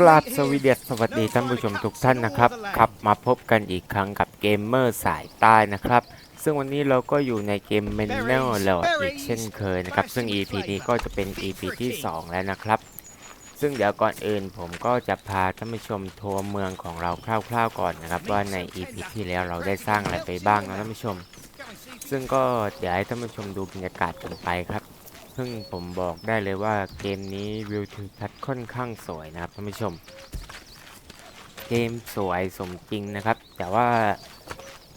กราบสวีเดตสวัสดีท่านผู้ชมทุกท่านนะครับครับมาพบกันอีกครั้งกับเกมเมอร์สายใต้นะครับ ซึ่งวันนี้เราก็อยู่ในเกม m e n เนลแล้วอีกเช่นเคยนะครับ ซึ่ง EP นี้ก็จะเป็น EP ที่ 2 แล้วนะครับ ซึ่งเดี๋ยวก่อนอื่นผมก็จะพาท่านผู้ชมทัวร์เมืองของเราคร่าวๆก่อนนะครับ ว่าใน EP ที่แล้วเราได้สร้างอะไรไปบ้างนะท่านผู้ชม ซึ่งก็เดี๋ยวให้ท่านผู้ชมดูบรรยากาศกันไปครับ ซึ่งผมบอกได้เลยว่าเกมนี้วิวทิวทัศน์ค่อนข้างสวยนะครับท่านผู้ชม เกมสวยสมจริงนะครับ แต่ว่า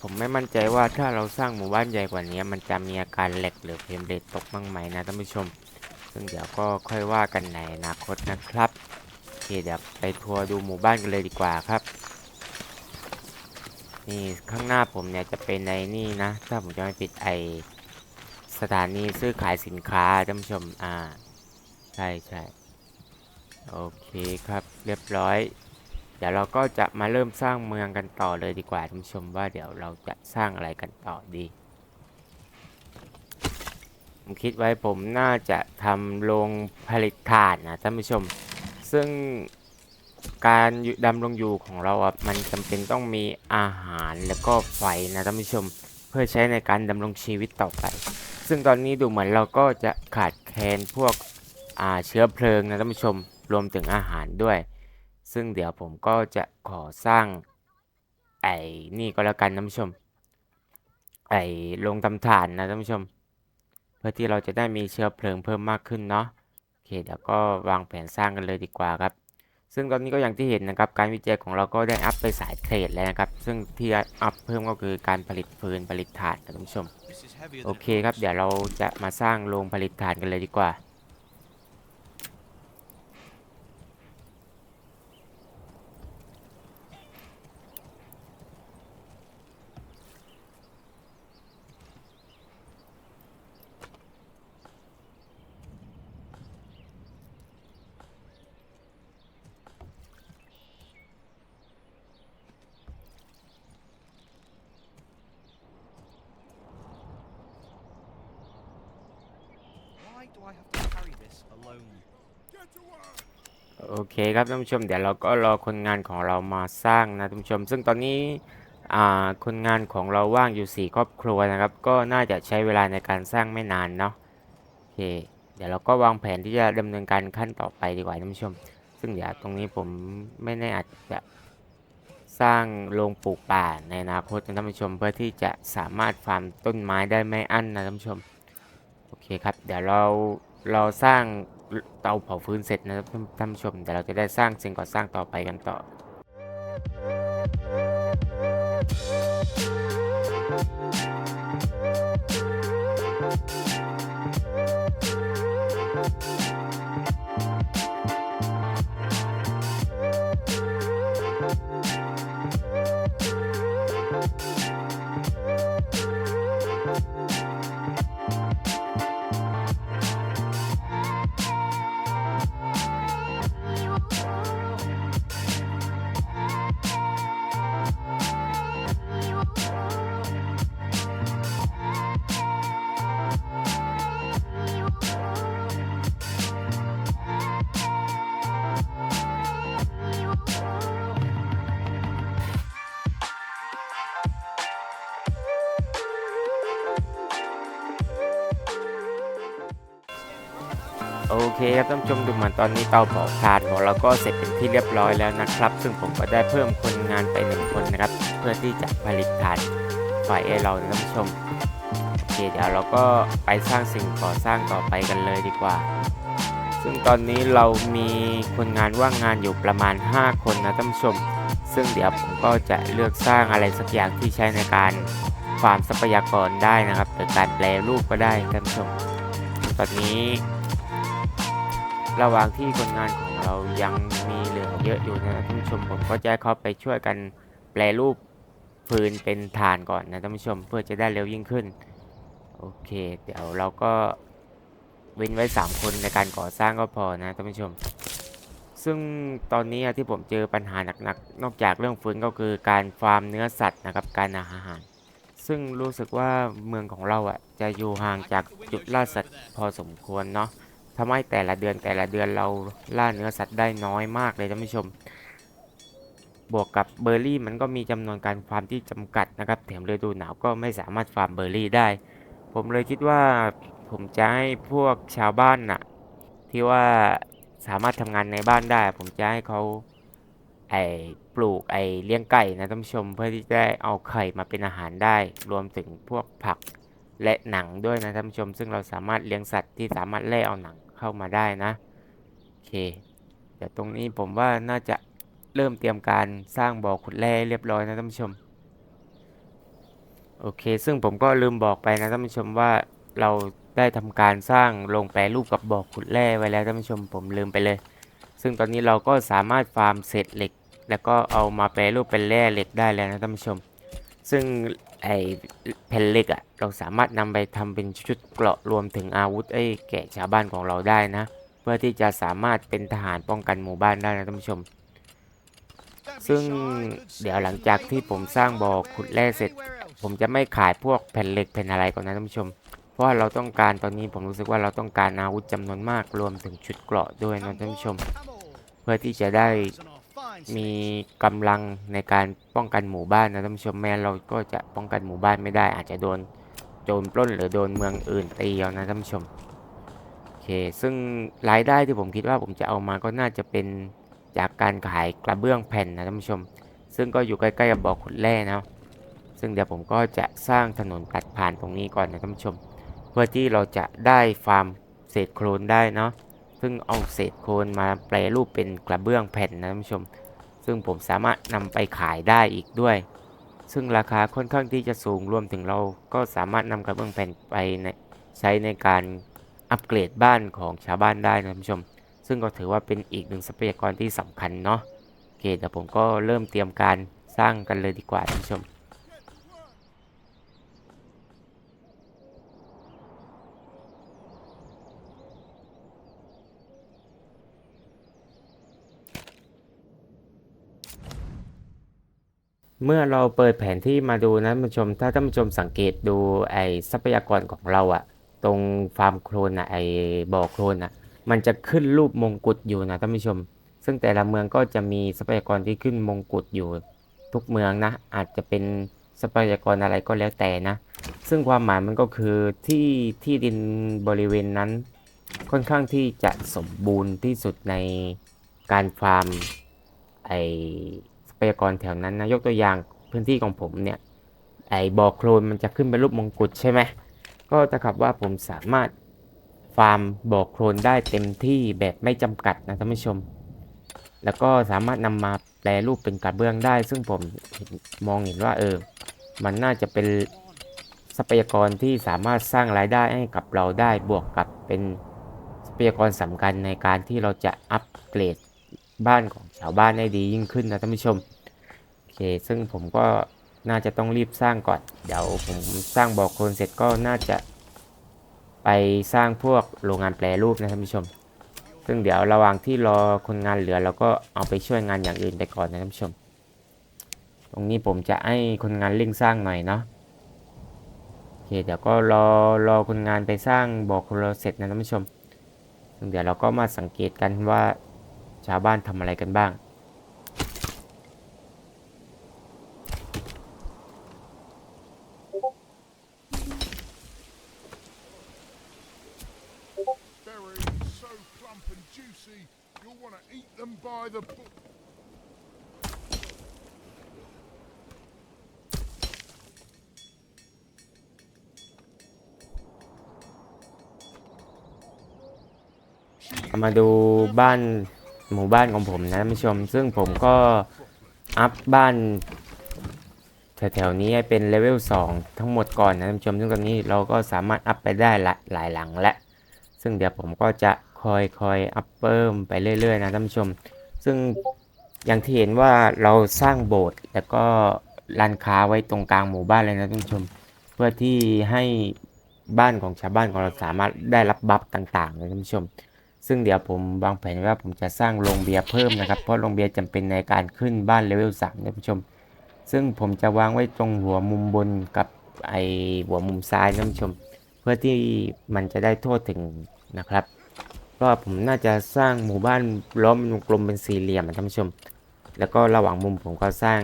ผมไม่มั่นใจว่าถ้าเราสร้างหมู่บ้านใหญ่กว่านี้ มันจะมีอาการแหลกหรือเฟรมเรทตกบ้างไหมนะท่านผู้ชม ซึ่งเดี๋ยวก็ค่อยว่ากันในอนาคตนะครับเดี๋ยวไปทัวร์ดูหมู่บ้านกันเลยดีกว่าครับนี่ข้างหน้าผมเนี่ยจะเป็นในนี่นะ ถ้าผมจะไม่ผิดไอ สถานีซื้อขายสินค้าท่านผู้ชม อ่า ใช่ใช่โอเคครับเรียบร้อย เดี๋ยวเราก็จะมาเริ่มสร้างเมืองกันต่อเลยดีกว่าท่านผู้ชมว่าเดี๋ยวเราจะสร้างอะไรกันต่อดีผมคิดไว้ผมน่าจะทำโรงผลิตถ่านนะท่านผู้ชม ซึ่งการดำรงอยู่ของเราอะมันจำเป็นต้องมีอาหารแล้วก็ไฟนะท่านผู้ชม เพื่อใช้ในการดำรงชีวิตต่อไป ซึ่งตอนนี้ดูเหมือนเราก็จะขาดแคลนพวกเชื้อเพลิงนะท่านผู้ชมรวมถึงอาหารด้วย ซึ่งเดี๋ยวผมก็จะขอสร้างไอ้นี่ก็แล้วกันท่านผู้ชม ไอ้โรงทำถ่านนะท่านผู้ชม เพื่อที่เราจะได้มีเชื้อเพลิงเพิ่มมากขึ้นเนาะโอเคเดี๋ยวก็วางแผนสร้างกันเลยดีกว่าครับ ซึ่งตอนนี้ก็อย่างที่เห็นนะครับ การวิจัยของเราก็ได้อัพไปสายเทรดแล้วนะครับ ซึ่งที่อัพเพิ่มก็คือการผลิตฟืนผลิตถ่านนะท่านผู้ชม โอเคครับ เดี๋ยวเราจะมาสร้างโรงผลิตถ่านกันเลยดีกว่า เคครับท่านผู้ชมเดี๋ยวเราก็รอคนงานของเรามาสร้างนะท่านผู้ชม ซึ่งตอนนี้คนงานของเราว่างอยู่ 4 ครอบครัวนะครับ ก็น่าจะใช้เวลาในการสร้างไม่นานเนาะโอเค เดี๋ยวเราก็วางแผนที่จะดำเนินการขั้นต่อไปดีกว่าท่านผู้ชม ซึ่งเดี๋ยวตรงนี้ผมไม่แน่อาจจะสร้างโรงปลูกป่าในอนาคตนะท่านผู้ชม เพื่อที่จะสามารถฟาร์มต้นไม้ได้ไม่อั้นนะท่านผู้ชมโอเคครับ เดี๋ยวเราเราสร้าง เตาเผาฟืนเสร็จนะครับท่านท่านผู้ชม แต่เราจะได้สร้างสิ่งก่อสร้างต่อไปกันต่อ คครับท่านผู้ชมดูเหมือนตอนนี้เตาเผาถ่านของเราก็เสร็จเป็นที่เรียบร้อยแล้วนะครับ ซึ่งผมก็ได้เพิ่มคนงานไปหนึ่งคนนะครับ เพื่อที่จะผลิตถ่านไฟให้เราท่านผู้ชมโอเคเดี๋ยวเราก็ไปสร้างสิ่งก่อสร้างต่อไปกันเลยดีกว่า ซึ่งตอนนี้เรามีคนงานว่างงานอยู่ประมาณ 5 คนนะท่านผู้ชม ซึ่งเดี๋ยวผมก็จะเลือกสร้างอะไรสักอย่างที่ใช้ในการฟาร์มทรัพยากรได้นะครับหรือการแปลรูปก็ได้ท่านผู้ชม ตอนนี้ ระหว่างที่คนงานของเรายังมีเหลือเยอะอยู่นะท่านผู้ชมผมก็จะเข้าไปช่วยกันแปลรูปฟืนเป็นถ่านก่อนนะท่านผู้ชมเพื่อจะได้เร็วยิ่งขึ้น โอเค เดี๋ยวเราก็เว้นไว้ 3 คนในการก่อสร้างก็พอนะท่านผู้ชม ซึ่งตอนนี้ที่ผมเจอปัญหาหนักๆ นอกจากเรื่องฟืนก็คือการฟาร์มเนื้อสัตว์นะครับการอาหาร ซึ่งรู้สึกว่าเมืองของเราอะจะอยู่ห่างจากจุดล่าสัตว์พอสมควรเนาะ ทำให้แต่ละเดือนแต่ละเดือนเราล่าเนื้อสัตว์ได้น้อยมากเลยท่านผู้ชม บวกกับเบอร์รี่มันก็มีจำนวนการฟาร์มที่จำกัดนะครับแถมฤดูหนาวก็ไม่สามารถฟาร์มเบอร์รี่ได้ ผมเลยคิดว่าผมจะให้พวกชาวบ้านน่ะ ที่ว่าสามารถทำงานในบ้านได้ ผมจะให้เขาไอปลูกไอเลี้ยงไก่นะท่านผู้ชม เพื่อที่จะเอาไข่มาเป็นอาหารได้ รวมถึงพวกผัก และหนังด้วยนะท่านผู้ชม ซึ่งเราสามารถเลี้ยงสัตว์ที่สามารถแล่เอาหนังเข้ามาได้นะโอเคเดี๋ยวตรงนี้ผมว่าน่าจะเริ่มเตรียมการสร้างบ่อขุดแร่เรียบร้อยนะท่านผู้ชมโอเค ซึ่งผมก็ลืมบอกไปนะท่านผู้ชมว่าเราได้ทำการสร้างโรงแปรรูปกับบ่อขุดแร่ไว้แล้วท่านผู้ชมผมลืมไปเลย ซึ่งตอนนี้เราก็สามารถฟาร์มเศษเหล็ก แล้วก็เอามาแปรรูปเป็นแร่เหล็กได้แล้วนะท่านผู้ชม ซึ่ง ไอแผ่นเหล็กอะ่ะเราสามารถนำไปทำเป็นชุดเกราะรวมถึงอาวุธไอ้แก่ชาวบ้านของเราได้นะ เพื่อที่จะสามารถเป็นทหารป้องกันหมู่บ้านได้นะท่านผู้ชม ซึ่งเดี๋ยวหลังจากที่ผมสร้างบ่อขุดแร่เสร็จ ผมจะไม่ขายพวกแผ่นเหล็กแผ่นอะไรก่อนนะท่านผู้ชม เพราะเราต้องการตอนนี้ผมรู้สึกว่าเราต้องการอาวุธจำนวนมากรวมถึงชุดเกราะด้วยนะท่านผู้ชม เพื่อที่จะได้ มีกำลังในการป้องกันหมู่บ้านนะท่านผู้ชมแม้เราก็จะป้องกันหมู่บ้านไม่ได้ อาจจะโดนโจรปล้นหรือโดนเมืองอื่นตีเอานะท่านผู้ชมโอเค ซึ่งรายได้ที่ผมคิดว่าผมจะเอามาก็น่าจะเป็นจากการขายกระเบื้องแผ่นนะท่านผู้ชม ซึ่งก็อยู่ใกล้ๆกับบ่อขุดแร่นะซึ่งเดี๋ยวผมก็จะสร้างถนนตัดผ่านตรงนี้ก่อนนะท่านผู้ชม เพื่อที่เราจะได้ฟาร์มเศษโคลนได้เนาะ ซึ่งเอาเศษโคลนมาแปรรูปเป็นกระเบื้องแผ่นนะท่านผู้ชม ซึ่งผมสามารถนำไปขายได้อีกด้วย ซึ่งราคาค่อนข้างที่จะสูงรวมถึงเราก็สามารถนำกระเบื้องแผ่นไปใใช้ในการอัปเกรดบ้านของชาวบ้านได้นะท่านผู้ชม ซึ่งก็ถือว่าเป็นอีกหนึ่งทรัพยากรที่สำคัญเนาะโอเคเดี๋ยวผมก็เริ่มเตรียมการสร้างกันเลยดีกว่าท่านผู้ชม เมื่อเราเปิดแผนที่มาดูนะท่านผู้ชม ถ้าท่านผู้ชมสังเกตดูไอทรัพยากรของเราอะตรงฟาร์มโคลนอะไอบ่อโคลนอะมันจะขึ้นรูปมงกุฎอยู่นะท่านผู้ชม ซึ่งแต่ละเมืองก็จะมีทรัพยากรที่ขึ้นมงกุฎอยู่ ทุกเมืองนะ อาจจะเป็นทรัพยากรอะไรก็แล้วแต่นะ ซึ่งความหมายมันก็คือที่ที่ดินบริเวณนั้น ค่อนข้างที่จะสมบูรณ์ที่สุดในการฟาร์มไอ ยากรแถวนั้นนะยกตัวอย่างพื้นที่ของผมเนี่ยไอ้บ่อโคลนมันจะขึ้นเป็นรูปมงกุฎใช่ไหมก็จะขับว่าผมสามารถฟาร์มบ่อโคลนได้เต็มที่แบบไม่จำกัดนะท่านผู้ชม แล้วก็สามารถนำมาแปลรูปเป็นกระเบื้องได้ ซึ่งผมมองเห็นว่าเออ มันน่าจะเป็นทรัพยากรที่สามารถสร้างรายได้ให้กับเราได้บวกกับเป็นทรัพยากรสำคัญในการที่เราจะอัปเกรดบ้านของชาวบ้านได้ดียิ่งขึ้นนะท่านผู้ชม เค ซึ่งผมก็น่าจะต้องรีบสร้างก่อน เดี๋ยวผมสร้างบอโคลนเสร็จก็น่าจะ ไปสร้างพวกโรงงานแปรรูปนะท่านผู้ชม ซึ่งเดี๋ยวระหว่างที่รอคนงานเหลือเราก็เอาไปช่วยงานอย่างอื่นไปก่อนนะท่านผู้ชม ตรงนี้ผมจะให้คนงานเร่งสร้างหน่อยเนาะโอเคเดี๋ยวก็รอรอคนงานไปสร้างบอโคลนเสร็จนะท่านผู้ชมซึ่งเดี๋ยวเราก็มาสังเกตกันว่าชาวบ้านทำอะไรกันบ้าง by the bu- มาดูบ้านหมู่บ้านของผมนะท่านผู้ชม ซึ่งผมก็อัพบ้านแถวๆนี้ให้เป็นเลเวล2ทั้งหมดก่อนนะท่านผู้ชม ซึ่งตอนนี้เราก็สามารถอัพไปได้ละหลายหลังและ ซึ่งเดี๋ยวผมก็จะคอยคอยอัพเพิ่มไปเรื่อยๆนะท่านผู้ชม ซึ่งอย่างที่เห็นว่าเราสร้างโบสถ์แล้วก็ร้านค้าไว้ตรงกลางหมู่บ้านเลยนะท่านผู้ชม เพื่อที่ให้บ้านของชาวบ้านของเราสามารถได้รับบัฟต่างๆนะท่านผู้ชม ซึ่งเดี๋ยวผมวางแผนว่าผมจะสร้างโรงเบียร์เพิ่มนะครับ เพราะโรงเบียร์จำเป็นในการขึ้นบ้านเลเวล3ท่านผู้ชม ซึ่งผมจะวางไว้ตรงหัวมุมบนกับไอหัวมุมซ้ายนะท่านผู้ชม เพื่อที่มันจะได้ทั่วถึงนะครับ ก็ผมน่าจะสร้างหมู่บ้านล้อมวงกลมเป็นสี่เหลี่ยมอะท่านผู้ชม แล้วก็ระหว่างมุมผมก็สร้าง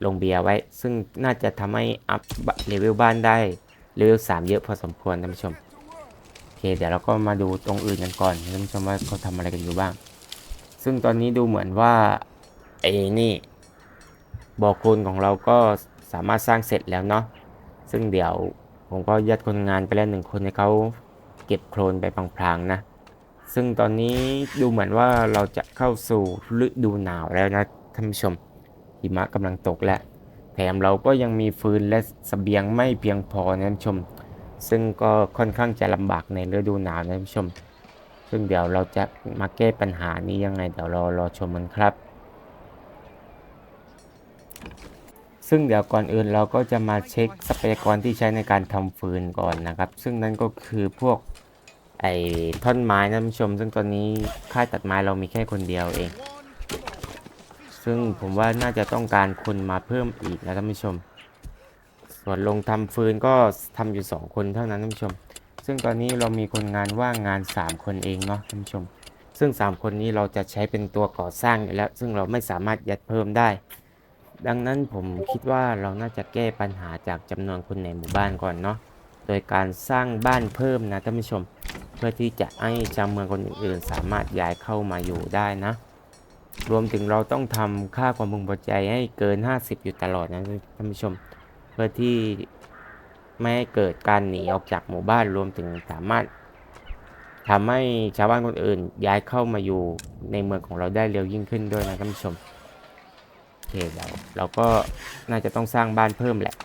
โรงเบียร์ไว้ ซึ่งน่าจะทำให้อัพเลเวลบ้านได้เลเวลสามเยอะพอสมควรท่านผู้ชมโอเคเดี๋ยวเราก็มาดูตรงอื่นกันก่อนท่านผู้ชมว่าเขาทำอะไรกันอยู่บ้าง ซึ่งตอนนี้ดูเหมือนว่าไอ้นี่บ่อโคลนของเราก็สามารถสร้างเสร็จแล้วเนาะซึ่งเดี๋ยวผมก็ยัดคนงานไปแล้วหนึ่งคนให้เขาเก็บโคลนไปพลางๆนะ ซึ่งตอนนี้ดูเหมือนว่าเราจะเข้าสู่ฤดูหนาวแล้วนะท่านผู้ชมหิมะกำลังตกแล้วแถมเราก็ยังมีฟืนและเสบียงไม่เพียงพอนะท่านผู้ชม ซึ่งก็ค่อนข้างจะลำบากในฤดูหนาวนะท่านผู้ชม ซึ่งเดี๋ยวเราจะมาแก้ปัญหานี้ยังไงเดี๋ยวรอรอชมกันครับ ซึ่งเดี๋ยวก่อนอื่นเราก็จะมาเช็คทรัพยากรที่ใช้ในการทำฟืนก่อนนะครับ ซึ่งนั่นก็คือพวก ไอ้ท่อนไม้นะท่านผู้ชม ซึ่งตอนนี้ค่ายตัดไม้เรามีแค่คนเดียวเอง ซึ่งผมว่าน่าจะต้องการคนมาเพิ่มอีกนะท่านผู้ชม ส่วนลงทำฟืนก็ทำอยู่ 2 คนเท่านั้นท่านผู้ชม ซึ่งตอนนี้เรามีคนงานว่างงาน 3 คนเองเนาะท่านผู้ชม ซึ่ง 3 คนนี้เราจะใช้เป็นตัวก่อสร้างอยู่แล้ว ซึ่งเราไม่สามารถยัดเพิ่มได้ ดังนั้นผมคิดว่าเราน่าจะแก้ปัญหาจากจำนวนคนในหมู่บ้านก่อนเนาะ โดยการสร้างบ้านเพิ่มนะท่านผู้ชม เพื่อที่จะให้ชาวเมืองคนอื่นๆ สามารถย้ายเข้ามาอยู่ได้นะ รวมถึงเราต้องทำค่าความพึงพอใจให้เกิน 50 อยู่ตลอดนะท่านผู้ชม เพื่อที่ไม่ให้เกิดการหนีออกจากหมู่บ้านรวมถึงสามารถทำให้ชาวบ้านคนอื่น ย้ายเข้ามาอยู่ในเมืองของเราได้เร็วยิ่งขึ้นด้วยนะท่านผู้ชมโอเคเดี๋ยวเราก็น่าจะต้องสร้างบ้านเพิ่มแหละ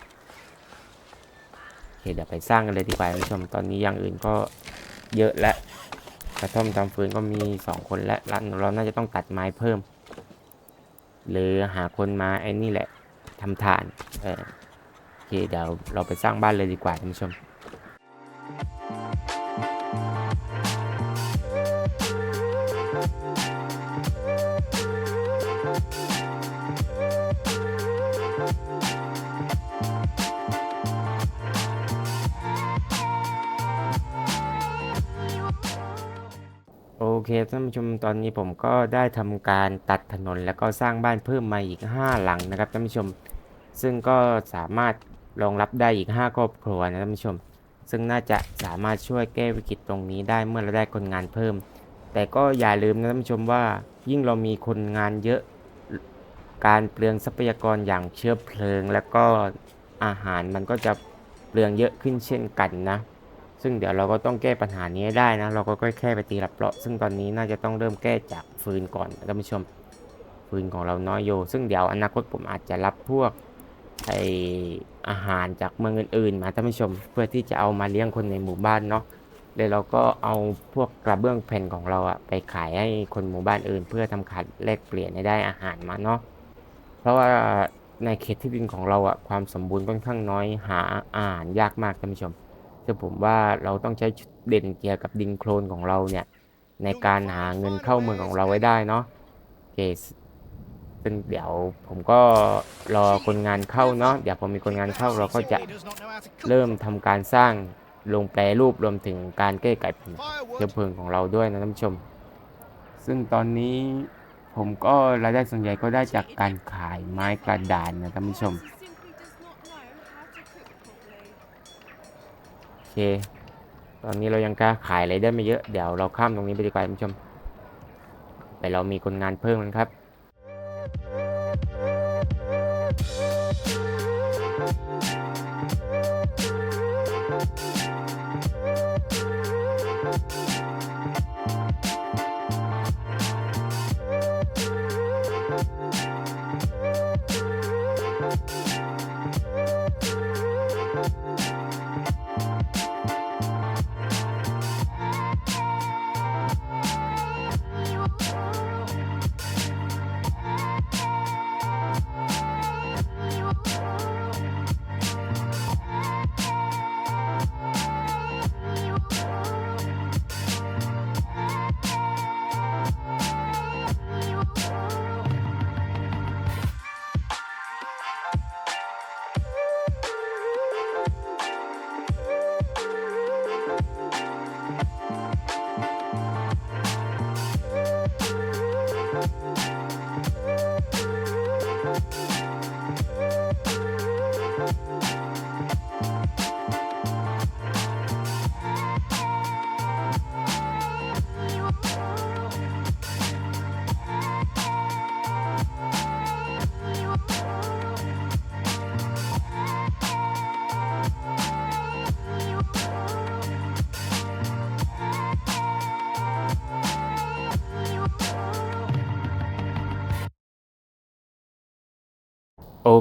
โอเคเดี๋ยวไปสร้างกันเลยดีกว่าท่านผู้ชมตอนนี้อย่างอื่นก็ เยอะและกระท่อมทำฟืนก็มีสองคนและร้านเราน่าจะต้องตัดไม้เพิ่ม หรือหาคนมาไอ้นี่แหละทำฐานเออโอเคเดี๋ยวเราไปสร้างบ้านเลยดีกว่าท่านผู้ชม เคท่านผู้ชมตอนนี้ผมก็ได้ทำการตัดถนนแล้วก็สร้างบ้านเพิ่มมาอีก 5 หลังนะครับท่านผู้ชม ซึ่งก็สามารถรองรับได้อีก 5 ครอบครัวนะท่านผู้ชม ซึ่งน่าจะสามารถช่วยแก้วิกฤตตรงนี้ได้เมื่อเราได้คนงานเพิ่ม แต่ก็อย่าลืมนะท่านผู้ชมว่า ยิ่งเรามีคนงานเยอะการเปลืองทรัพยากรอย่างเชื้อเพลิง แล้วก็อาหารมันก็จะเปลืองเยอะขึ้นเช่นกันนะ ซึ่งเดี๋ยวเราก็ต้องแก้ปัญหานี้ได้นะ เราก็แค่ไปตีรับเลาะ ซึ่งตอนนี้น่าจะต้องเริ่มแก้จากฟืนก่อนท่านผู้ชม ฟืนของเราน้อยโย ซึ่งเดี๋ยวอนาคตผมอาจจะรับพวกไออาหารจากเมืองอื่นๆ มาท่านผู้ชม เพื่อที่จะเอามาเลี้ยงคนในหมู่บ้านเนาะแล้วเราก็เอาพวกกระเบื้องแผ่นของเราอะไปขายให้คนหมู่บ้านอื่น เพื่อทำขาดแลกเปลี่ยนให้ได้อาหารมาเนาะ เพราะว่าในเขตที่ดินของเราอะความสมบูรณ์ค่อนข้างน้อยหาอาหารยากมากท่านผู้ชม ซึ่งผมว่าเราต้องใช้เด่นเกี่ยวกับดินโคลนของเราเนี่ยในการหาเงินเข้าเมืองของเราไว้ได้เนาะโอเคซึ่งเดี๋ยวผมก็รอคนงานเข้าเนาะเดี๋ยวพอมีคนงานเข้าเราก็จะเริ่มทำการสร้างลงแปรรูปรวมถึงการแก้ไขปัญหาเชื้อเพลิงของเราด้วยนะท่านผู้ชม ซึ่งตอนนี้ผมก็รายได้ส่วนใหญ่ก็ได้จากการขายไม้กระดานนะท่านผู้ชม เค ตอนนี้เรายังกล้าขายอะไรได้ไม่เยอะ เดี๋ยวเราข้ามตรงนี้ไปดีกว่าคุณผู้ชม ไปเรามีคนงานเพิ่มกันครับ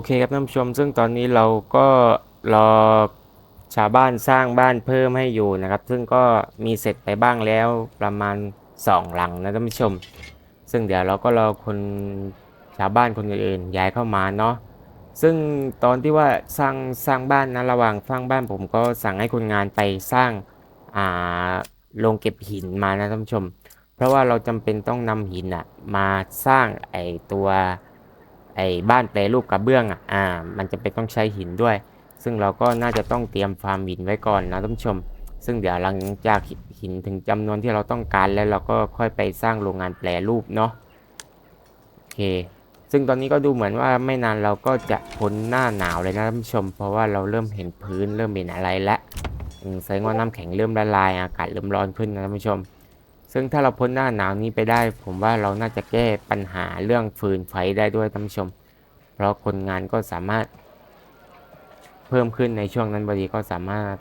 เคครับท่านผู้ชม ซึ่งตอนนี้เราก็รอชาวบ้านสร้างบ้านเพิ่มให้อยู่นะครับ ซึ่งก็มีเสร็จไปบ้างแล้วประมาณสองหลังนะท่านผู้ชม ซึ่งเดี๋ยวเราก็รอคนชาวบ้านคนอื่นย้ายเข้ามาเนาะซึ่งตอนที่ว่าสร้างสร้างบ้านนะระหว่างสร้างบ้านผมก็สั่งให้คนงานไปสร้างอ่าโรงเก็บหินมานะท่านผู้ชม เพราะว่าเราจำเป็นต้องนำหินอะมาสร้างไอตัว ไอ้บ้านแปรรูปกระเบื้องอะอ่า มันจะเป็นต้องใช้หินด้วย ซึ่งเราก็น่าจะต้องเตรียมฟาร์มหินไว้ก่อนนะท่านผู้ชม ซึ่งเดี๋ยวหลังจากหินถึงจำนวนที่เราต้องการแล้วเราก็ค่อยไปสร้างโรงงานแปรรูปเนาะโอเค ซึ่งตอนนี้ก็ดูเหมือนว่าไม่นานเราก็จะพ้นหน้าหนาวเลยนะท่านผู้ชม เพราะว่าเราเริ่มเห็นพื้นเริ่มเห็นอะไรแล้วแสดงว่าน้ำแข็งเริ่มละลายอากาศเริ่มร้อนขึ้นนะท่านผู้ชม ซึ่งถ้าเราพ้นหน้าหนาวนี้ไปได้ ผมว่าเราน่าจะแก้ปัญหาเรื่องฟืนไฟได้ด้วยท่านผู้ชม เพราะคนงานก็สามารถ เพิ่มขึ้นในช่วงนั้นพอดีก็สามารถ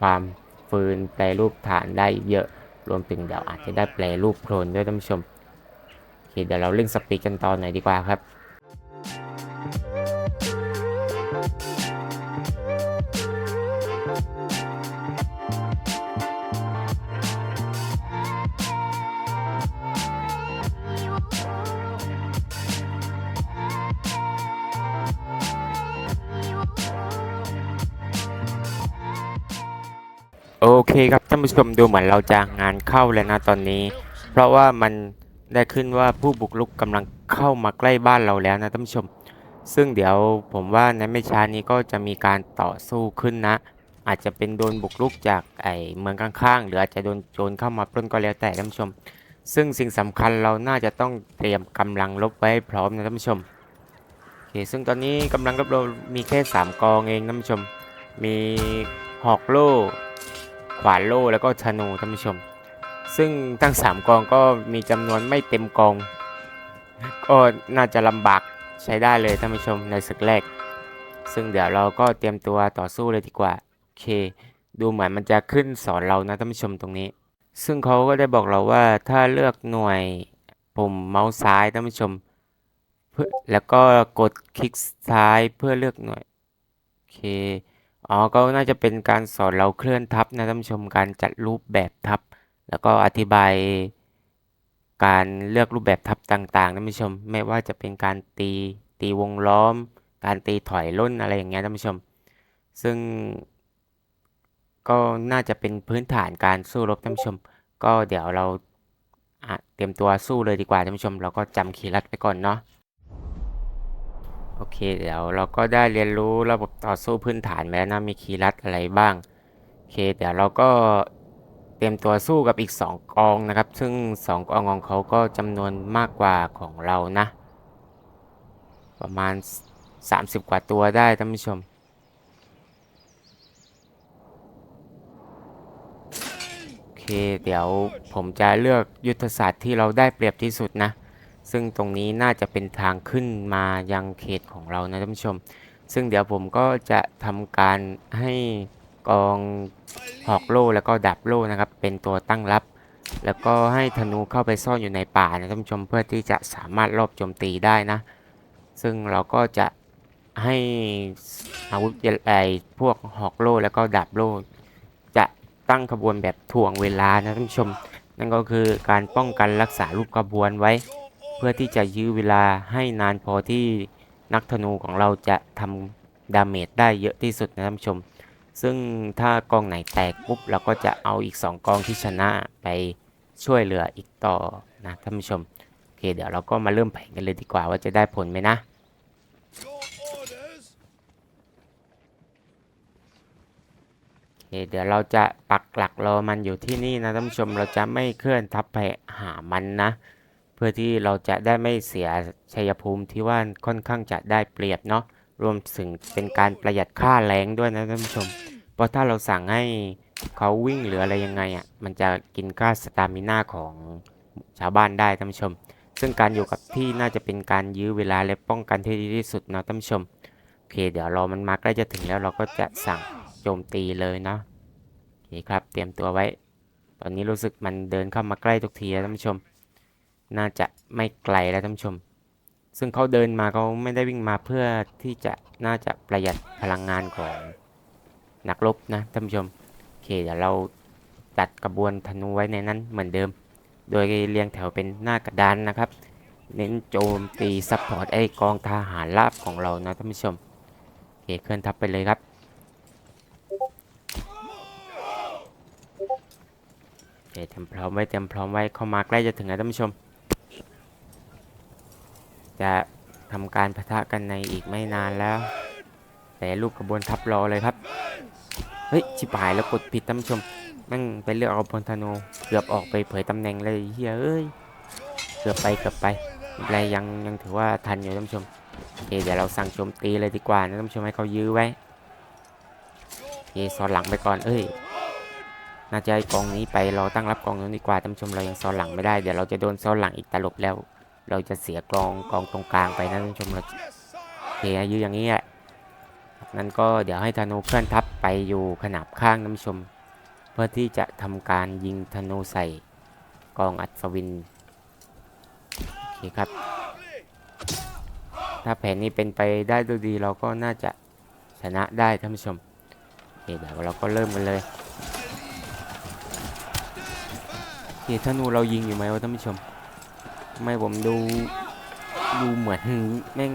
ฟาร์มฟืนแปลรูปฐานได้เยอะ รวมถึงเดี๋ยวอาจจะได้แปลรูปโคลนด้วยท่านผู้ชมโอเคเดี๋ยวเราเล่นสปีดกันตอนไหนดีกว่าครับ เคครับท่านผู้ชมดูเหมือนเราจะงานเข้าแล้วนะตอนนี้ เพราะว่ามันได้ขึ้นว่าผู้บุกรุกกำลังเข้ามาใกล้บ้านเราแล้วนะท่านผู้ชม ซึ่งเดี๋ยวผมว่าในไม่ช้านี้ก็จะมีการต่อสู้ขึ้นนะ อาจจะเป็นโดนบุกรุกจากไอเมืองข้างๆ หรืออาจจะโดนโจรเข้ามาปล้นก็แล้วแต่ท่านผู้ชม ซึ่งสิ่งสำคัญเราน่าจะต้องเตรียมกำลังรบไว้ให้พร้อมนะท่านผู้ชมโอเคซึ่งตอนนี้กำลังรบเรามีแค่สามกองเองท่านผู้ชม มีหอกโล่ ขวานโล่แล้วก็ธนูท่านผู้ชม ซึ่งทั้ง 3 กองก็มีจำนวนไม่เต็มกอง ก็น่าจะลำบากใช้ได้เลยท่านผู้ชมในศึกแรก ซึ่งเดี๋ยวเราก็เตรียมตัวต่อสู้เลยดีกว่าโอเค ดูเหมือนมันจะขึ้นสอนเรานะท่านผู้ชมตรงนี้ ซึ่งเขาก็ได้บอกเราว่าถ้าเลือกหน่วยปุ่มเมาส์ซ้ายท่านผู้ชมเพื่อแล้วก็กดคลิกซ้ายเพื่อเลือกหน่วยโอเค อ๋อ ก็น่าจะเป็นการสอนเราเคลื่อนทัพนะท่านผู้ชมการจัดรูปแบบทัพแล้วก็อธิบายการเลือกรูปแบบทัพต่างๆท่านผู้ชม ไม่ว่าจะเป็นการตีตีวงล้อม การตีถอยล่นอะไรอย่างเงี้ยท่านผู้ชม ซึ่ง ก็น่าจะเป็นพื้นฐานการสู้รบท่านผู้ชม ก็เดี๋ยวเราเตรียมตัวสู้เลยดีกว่าท่านผู้ชม เราก็จำคีย์ลัดไปก่อนเนาะ โอเค เดี๋ยวเราก็ได้เรียนรู้ระบบต่อสู้พื้นฐานแล้วนะมีคีย์ลัดอะไรบ้างโอเคเดี๋ยวเราก็เตรียมตัวสู้กับอีก 2 กองนะครับ ซึ่ง 2 กองของเขาก็จำนวนมากกว่าของเรานะ ประมาณ 30 กว่าตัวได้ท่านผู้ชมโอเคเดี๋ยวผมจะเลือกยุทธศาสตร์ที่เราได้เปรียบที่สุดนะ ซึ่งตรงนี้น่าจะเป็นทางขึ้นมายังเขตของเรานะท่านผู้ชม ซึ่งเดี๋ยวผมก็จะทำการให้กองหอกโล่แล้วก็ดับโล่นะครับ เป็นตัวตั้งรับ แล้วก็ให้ธนูเข้าไปซ่อนอยู่ในป่านะท่านผู้ชมเพื่อที่จะสามารถรอบโจมตีได้นะ ซึ่งเราก็จะให้อาวุธไอพวกหอกโล่แล้วก็ดับโล่จะตั้งขบวนแบบถ่วงเวลานะท่านผู้ชม นั่นก็คือการป้องกันรักษารูปขบวนไว้ พื่อที่จะยื้อเวลาให้นานพอที่นักธนูของเราจะทำดาเมจได้เยอะที่สุดนะท่านผู้ชม ซึ่งถ้ากองไหนแตกปุ๊บเราก็จะเอาอีก 2กองที่ชนะไปช่วยเหลืออีกต่อนะท่านผู้ชมโอเคเดี๋ยวเราก็มาเริ่มแผนกันเลยดีกว่าว่าจะได้ผลไหมนะเคเดี๋ยวเราจะปักหลักรอมันอยู่ที่นี่นะท่านผู้ชมเราจะไม่เคลื่อนทัพไปหามันนะ เพื่อที่เราจะได้ไม่เสียชัยภูมิที่ว่าค่อนข้างจะได้เปรียบเนาะรวมถึงเป็นการประหยัดค่าแรงด้วยนะท่านผู้ชม เพราะถ้าเราสั่งให้เขาวิ่งหรืออะไรยังไงอะมันจะกินค่าสตามิน่าของชาวบ้านได้ท่านผู้ชม ซึ่งการอยู่กับที่น่าจะเป็นการยื้อเวลาและป้องกันที่ดีที่สุดนะท่านผู้ชมโอเค เดี๋ยวรอมันมาใกล้จะถึงแล้วเราก็จะสั่งโจมตีเลยเนาะโอเคครับเตรียมตัวไว้ ตอนนี้รู้สึกมันเดินเข้ามาใกล้ทุกทีแล้วท่านผู้ชม น่าจะไม่ไกลแล้วท่านผู้ชม ซึ่งเขาเดินมาเขาไม่ได้วิ่งมาเพื่อที่จะน่าจะประหยัดพลังงานของนักรบนะท่านผู้ชมโอเคเดี๋ยวเราจัดกระบวนธนูไว้ในนั้นเหมือนเดิม โดยเรียงแถวเป็นหน้ากระดานนะครับ เน้นโจมตีซัพพอร์ตไอ้กองทหารราบของเรานะท่านผู้ชมโอเคเคลื่อนทัพไปเลยครับโอเคเตรียมพร้อมไว้เตรียมพร้อมไว้เข้ามาใกล้จะถึงแล้วท่านผู้ชม จะทำการปะทะกันในอีกไม่นานแล้ว แต่ลูกกระบวนทัพรอเลยครับ เฮ้ยชิบหายแล้วกดผิดท่านผู้ชมม่งไปเลือกเอาพลธนูเกือบออกไปเผยตำแหน่งเลยเฮ้ยเกือบไปเกือบไปไม่เป็นไรยังยังถือว่าทันอยู่ท่านผู้ชมโอเคเดี๋ยวเราสั่งโจมตีเลยดีกว่านะท่านผู้ชมให้เขายื้อไว้โอเคซ้อนหลังไปก่อนเอ้ยน่าจะให้กองนี้ไปเราตั้งรับกองนู้นดีกว่าท่านผู้ชมเรายังซ้อนหลังไม่ได้เดี๋ยวเราจะโดนซ้อนหลังอีกตลบแล้ว เราจะเสียกองกองตรงกลางไปนะท่านผู้ชมเราเคยื้ออย่างนี้แหละนั้นก็เดี๋ยวให้ธนูเคลื่อนทัพไปอยู่ขนาบข้างท่านผู้ชม เพื่อที่จะทำการยิงธนูใส่กองอัศวินโอเคครับ ถ้าแผนนี้เป็นไปได้ด้วยดีเราก็น่าจะชนะได้ท่านผู้ชมเดี๋ยวเราก็เริ่มกันเลยเฮ้ยธนูเรายิงอยู่ไหมวะท่านผู้ชม ไมผมดูดูเหมือนแม่ง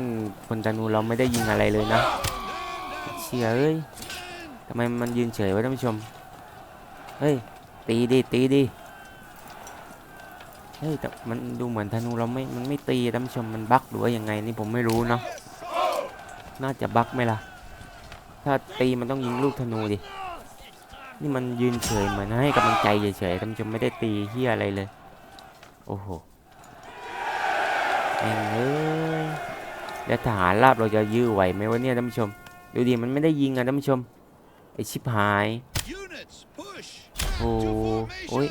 คนธนูเราไม่ได้ยิงอะไรเลยนะเชี่ยเอ้ยทำไมมันยืนเฉยวะท่านผู้ชม เฮ้ย ตีดิตีดิเฮ้ยแต่มันดูเหมือนธนูเราไม่ มันไม่ตีท่านผู้ชมมันบั๊กหรือว่ายังไงนี่ผมไม่รู้เนาะน่าจะบั๊กไหมล่ะ ถ้าตีมันต้องยิงลูกธนูดิ นี่มันยืนเฉยเหมือนให้กำลังใจเฉยๆท่านผู้ชมไม่ได้ตีเฮียอะไรเลย โอ้โห แม่งเอ้ยแล้วทหารราบเราจะยื้อไหวไหมวะเนี่ยท่านผู้ชม ดูดิมันไม่ได้ยิงอะท่านผู้ชมไอชิบหาย Units, push. โอ้โอ้ย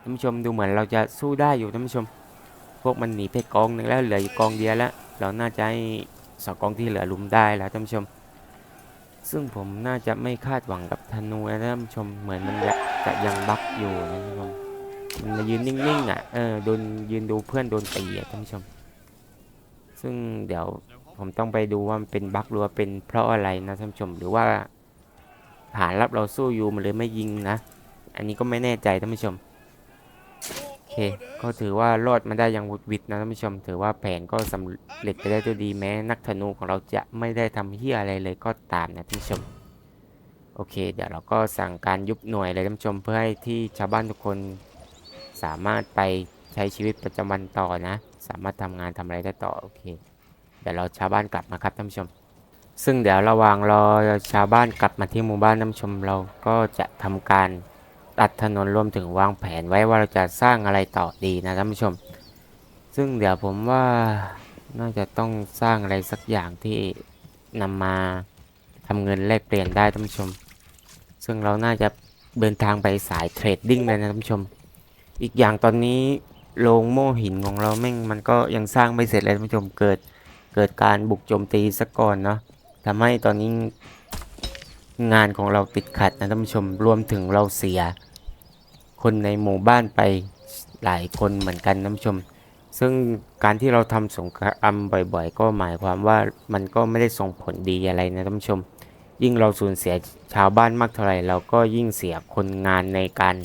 ท่านผู้ชมดูเหมือนเราจะสู้ได้อยู่ท่านผู้ชม พวกมันหนีไปกองหนึ่งแล้วเหลืออยู่กองเดียวแล้วเราน่าจะให้สองกองที่เหลือลุมได้แล้วท่านผู้ชม ซึ่งผมน่าจะไม่คาดหวังกับธนูนะท่านผู้ชมเหมือนมันจะจะยังบักอยู่นะท่านผู้ชมมันมายืนนิ่งๆอะเออโดนยืนดูเพื่อนโดนตีอะท่านผู้ชม ซึ่งเดี๋ยวผมต้องไปดูว่ามันเป็นบั๊กหรือว่าเป็นเพราะอะไรนะท่านผู้ชมหรือว่าฐานรับเราสู้อยู่มันเลยไม่ยิงนะ อันนี้ก็ไม่แน่ใจท่านผู้ชมโอเคก็ถือว่ารอดมาได้อย่างหวุดหวิดนะท่านผู้ชม ถือว่าแผนก็สำเร็จไปได้ด้วยดีแม้ นักธนูของเราจะไม่ได้ทำเฮียอะไรเลยก็ตามนะท่านผู้ชมโอเค เดี๋ยวเราก็สั่งการยุบหน่วยเลยท่านผู้ชมเพื่อให้ที่ชาวบ้านทุกคนสามารถไปใช้ชีวิตประจำวันต่อนะ สามารถทำงานทำอะไรได้ต่อโอเค เดี๋ยวเราชาวบ้านกลับมาครับท่านผู้ชม ซึ่งเดี๋ยวระหว่างรอชาวบ้านกลับมาที่หมู่บ้านท่านผู้ชมเราก็จะทำการตัดถนนรวมถึงวางแผนไว้ว่าเราจะสร้างอะไรต่อดีนะท่านผู้ชม ซึ่งเดี๋ยวผมว่าน่าจะต้องสร้างอะไรสักอย่างที่นำมาทำเงินแลกเปลี่ยนได้ท่านผู้ชม ซึ่งเราน่าจะเดินทางไปสายเทรดดิ้งเลยนะท่านผู้ชม อีกอย่างตอนนี้ โรงโม่หินของเราแม่งมันก็ยังสร้างไม่เสร็จเลยท่านผู้ชมเกิดเกิดการบุกโจมตีซะก่อนเนาะทำให้ตอนนี้งานของเราติดขัดนะท่านผู้ชมรวมถึงเราเสีย คนในหมู่บ้านไปหลายคนเหมือนกันท่านผู้ชม ซึ่งการที่เราทำสงครามบ่อยๆ ก็หมายความว่ามันก็ไม่ได้ส่งผลดีอะไรนะท่านผู้ชม ยิ่งเราสูญเสียชาวบ้านมากเท่าไหร่เราก็ยิ่งเสียคนงานในการ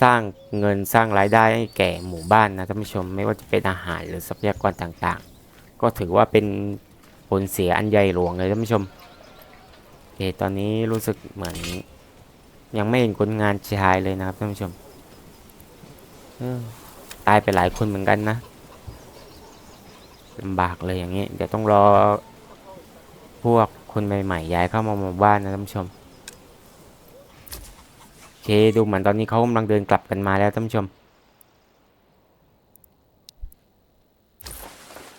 สร้างเงินสร้างรายได้ให้แก่หมู่บ้านนะท่านผู้ชมไม่ว่าจะเป็นอาหารหรือทรัพยากรต่างๆ ก็ถือว่าเป็นผลเสียอันใหญ่หลวงเลยท่านผู้ชมโอเคตอนนี้รู้สึกเหมือน ยังไม่เห็นคนงานชายเลยนะครับท่านผู้ชมออตายไปหลายคนเหมือนกันนะลำบากเลยอย่างนี้เดี๋ยวต้องรอพวกคนใหม่ๆย้ายเข้ามาหมู่บ้านนะท่านผู้ชม เคดูเหมือนตอนนี้เขากำลังเดินกลับกันมาแล้วท่านผู้ชม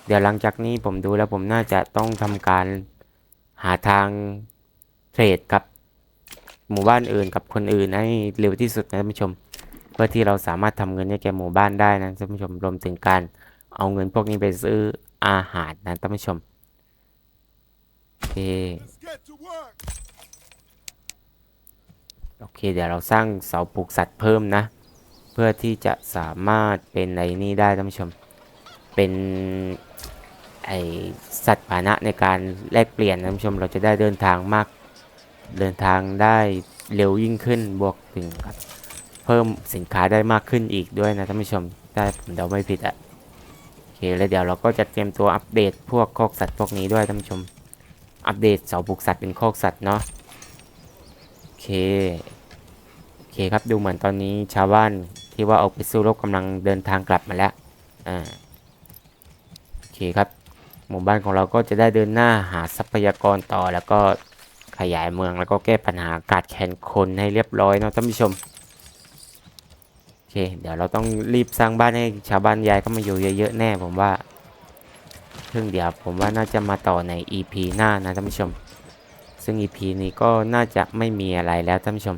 เดี๋ยวหลังจากนี้ผมดูแล้วผมน่าจะต้องทำการหาทางเทรดกับหมู่บ้านอื่นกับคนอื่นให้เร็วที่สุดนะท่านผู้ชม เพื่อที่เราสามารถทำเงินให้แก่หมู่บ้านได้นะท่านผู้ชมรวมถึงการเอาเงินพวกนี้ไปซื้ออาหารนะท่านผู้ชมโอเค โอเค เดี๋ยวเราสร้างเสาปลูกสัตว์เพิ่มนะ เพื่อที่จะสามารถเป็นในนี้ได้ท่านผู้ชม เป็นไอสัตว์พาหนะในการแลกเปลี่ยนนะท่านผู้ชมเราจะได้เดินทางมาก เดินทางได้เร็วยิ่งขึ้นบวกถึงกับเพิ่มสินค้าได้มากขึ้นอีกด้วยนะท่านผู้ชมถ้าผมเดาไม่ผิดอะโอเคแล้วเดี๋ยวเราก็จะเตรียมตัวอัปเดตพวกคอกสัตว์พวกนี้ด้วยท่านผู้ชม อัปเดตเสาปลูกสัตว์เป็นคอกสัตว์เนาะ เคโอเคครับดูเหมือนตอนนี้ชาวบ้านที่ว่าออกไปสู้รบกำลังเดินทางกลับมาแล้วอ่าโอเคครับหมู่บ้านของเราก็จะได้เดินหน้าหาทรัพยากรต่อแล้วก็ขยายเมืองแล้วก็แก้ปัญหาการแข่นคนให้เรียบร้อยเนาะท่านผู้ชมโอเคเดี๋ยวเราต้องรีบสร้างบ้านให้ชาวบ้านยายเข้ามาอยู่เยอะๆแน่ผมว่าซึ่งเดี๋ยวผมว่าน่าจะมาต่อใน EP หน้านะท่านผู้ชม ซึ่ง EP นี้ก็น่าจะไม่มีอะไรแล้วท่านผู้ชม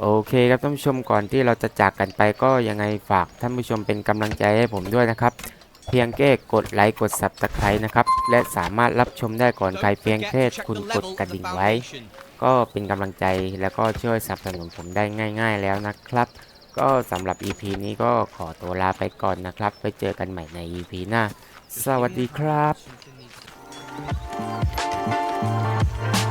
โอเคครับท่านผู้ชมก่อนที่เราจะจากกันไปก็ยังไงฝากท่านผู้ชมเป็นกำลังใจให้ผมด้วยนะครับ เพียงแค่กดไลค์กด Subscribe นะครับ และสามารถรับชมได้ก่อนใครเพียงแค่คุณกดกระดิ่งไว้ ก็เป็นกำลังใจแล้วก็ช่วยสนับสนุนผมได้ง่าย ๆ แล้วนะครับ ก็สำหรับ EP นี้ก็ขอตัวลาไปก่อนนะครับ ไปเจอกันใหม่ใน EP หน้า สวัสดีครับ Bye.